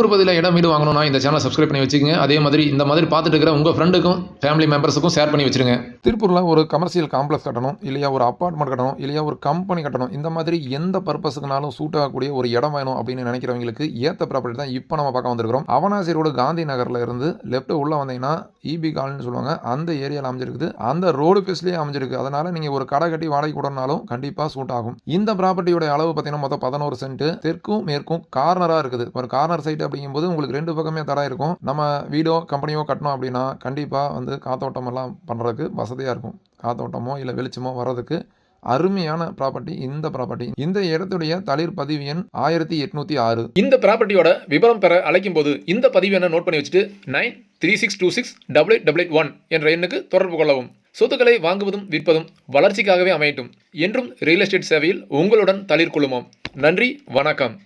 திருப்பூர் பகுதியில் இடம் வீடு வாங்கணும்னா இந்த சேனலை சப்ஸ்கிரைப் பண்ணி வச்சுக்கோங்க. அதே மாதிரி இந்த மாதிரி பார்த்துட்டு இருக்கிற உங்கள் ஃப்ரெண்டுக்கும் ஃபேமிலி மெம்பர்ஸுக்கும் ஷேர் பண்ணி வச்சுருங்க. திருப்பூரில் ஒரு கமர்ஷியல் காம்ப்ளெக்ஸ் கட்டணும் இல்லையா ஒரு அப்பார்ட்மெண்ட் கட்டணும் இல்லையா ஒரு கம்பெனி கட்டணும். இந்த மாதிரி எந்த பர்பஸுக்குனாலும் சூட் ஆகக்கூடிய ஒரு இடம் வேணும் அப்படின்னு நினைக்கிறவங்களுக்கு ஏற்ற ப்ராப்பர்ட்டி தான் இப்போ நம்ம பார்க்க வந்திருக்கிறோம். அவனாசி ரோடு காந்தி நகரில் இருந்து லெஃப்ட் உள்ளே வந்தீங்கன்னா இபி காலனின்னு சொல்லுவாங்க. அந்த ஏரியாவில் அமைஞ்சிருக்குது. அந்த ரோடு பேஸ்லேயே அமைஞ்சிருக்கு. அதனால் நீங்கள் ஒரு கடை கட்டி வாடகை கூடனாலும் கண்டிப்பாக சூட் ஆகும். இந்த ப்ராப்பர்ட்டியோட அளவு பார்த்தீங்கன்னா மொத்தம் பதினோரு சென்ட் தெற்கும் மேற்கும் கார்னராக இருக்குது. ஒரு கார்னர் சைட் அப்படிங்கும்போது உங்களுக்கு ரெண்டு பக்கமே தடா இருக்கும். நம்ம வீடோ கம்பெனியோ கட்டணும் அப்படின்னா கண்டிப்பாக வந்து காத்தோட்டம் எல்லாம் பண்ணுறதுக்கு வசதியாக இருக்கும். காத்தோட்டமோ இல்லை வெளிச்சமோ வர்றதுக்கு அருமையான ப்ராப்பர்ட்டி இந்த ப்ராப்பர்ட்டி இந்த இடத்துடைய தளிர் பதிவு எண் ஆயிரத்தி எட்நூத்தி ஆறு. இந்த ப்ராப்பர்ட்டியோட விவரம் பெற அழைக்கும் போது இந்த பதிவு எண்ணை நோட் பண்ணி வச்சுட்டு nine three six two six double eight double eight one என்ற எண்ணுக்கு தொடர்பு கொள்ளவும். சொத்துக்களை வாங்குவதும் விற்பதும் வளர்ச்சிக்காகவே அமையட்டும். என்றும் ரியல் எஸ்டேட் சேவையில் உங்களுடன் தளிர் குழுமம் நன்றி வணக்கம்.